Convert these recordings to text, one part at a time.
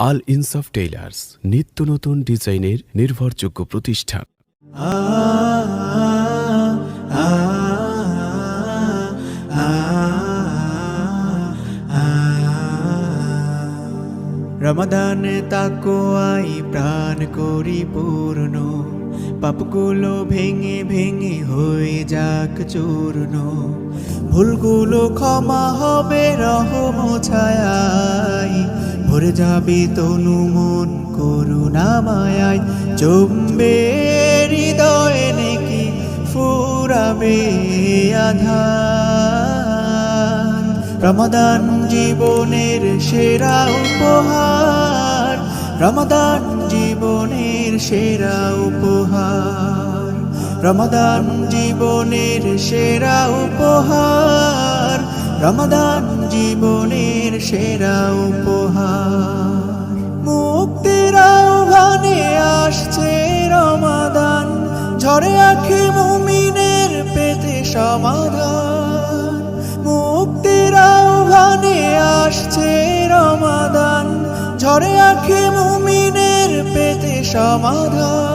আল ইনসাফ টেইলার্স নিত্য নতুন ডিজাইনের নির্ভরযোগ্য প্রতিষ্ঠান। রমাদানে তাকো আই প্রাণ করি পূর্ণ, পাপগুলো ভেঙে ভেঙে হয়ে যাক চূর্ণ। ভুলগুলো ক্ষমা হবে রহম ছায়াই ভরে যাবে তনু মন করুণা মায়াই জমবে হৃদয় নাকি ফুরাবে আধার। রমাদান জীবনের সেরা উপহার। রমাদান জীবনের সেরা উপহার। রমাদান জীবনের সেরা উপহার। রমাদান জীবনের সেরা উপহার। মুক্তির আহ্বানে আসছে রমাদান, ঝরে আখি মুমিনের পেতে সমাধান। মুক্তির আহ্বানে আসছে রমাদান, ঝরে আখি মুমিনের পেতে সমাধান।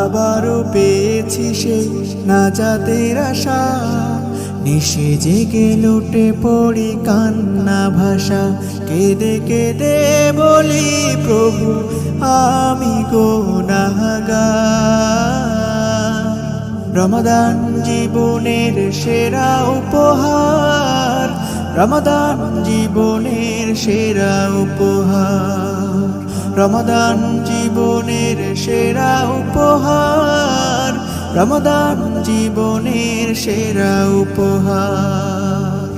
আবারও পেয়েছি সেই নাজাতের আশা। নিশে জেগে লুটে পড়ি কান্না ভাষা। কেঁদে কেঁদে বলি, প্রভু, আমি গোনাগার রমাদান জীবনের সেরা উপহার, রমাদান জীবনের সেরা উপহার, রমাদান জীবনের সেরা উপহার, রমাদান জীবনের সেরা উপহার।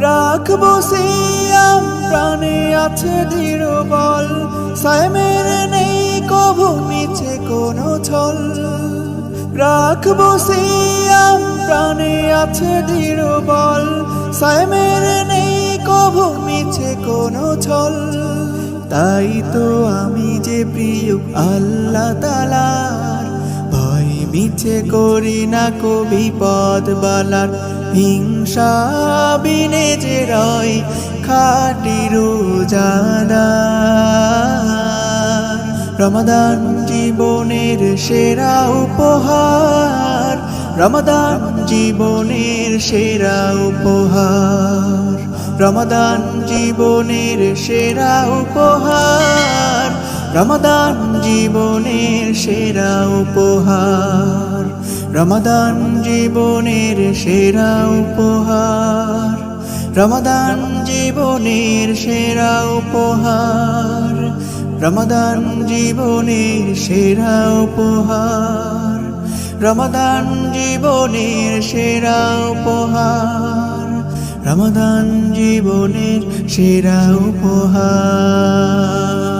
রাখব সিয়াম, প্রাণে আছে দৃঢ় বল সায়মের নেই কভু মিছে কোনো ছল। রাখব সিয়াম, প্রাণে আছে দৃঢ় বল সায়মের নেই কভু মিছে কোনো ছল। তাই তো আমি যে প্রিয় আল্লাহ তালার মিছে করি না কবি পদ বালার হিংসা বিনে যে রয় খাটি রোজাদা রমাদান জীবনের সেরা উপহার, রমাদান জীবনের সেরা উপহার, রমাদান জীবনের সেরা উপহার। রমাদান জীবনের সেরা উপহার। রমাদান জীবনের সেরা উপহার। রমাদান জীবনের সেরা উপহার। রমাদান জীবনের সেরা উপহার। রমাদান জীবনের সেরা উপহার। রমাদান জীবনের সেরা উপহার।